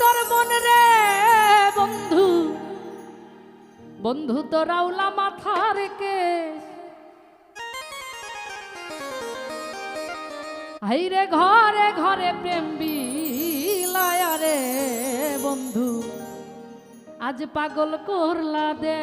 তোর মন রে বন্ধু। বন্ধু তোর আউলা মাথা রেখে আইরে ঘরে ঘরে প্রেম বিলায়া রে বন্ধু। আজ পাগল করলা দে।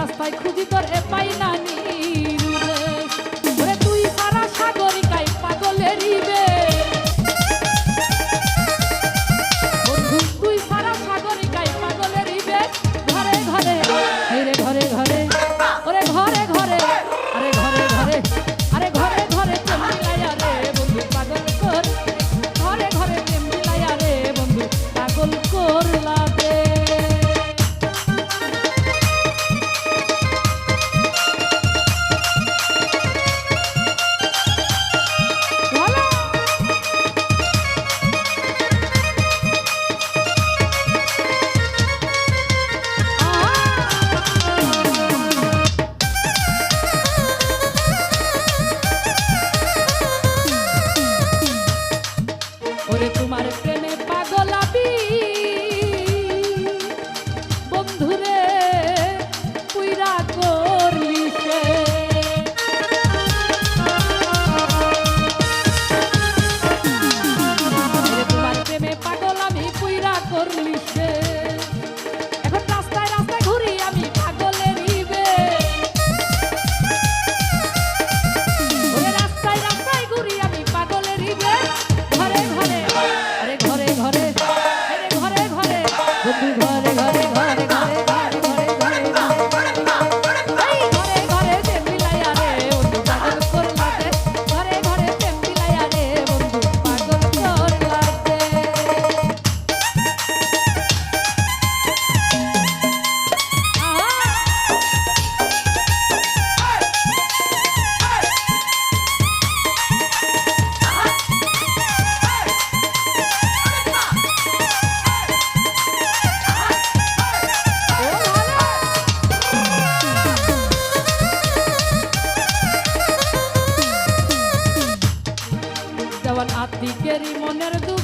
রাস্তায় খুঁজি তোর এ পাই নানি। তোদেরই মনের দু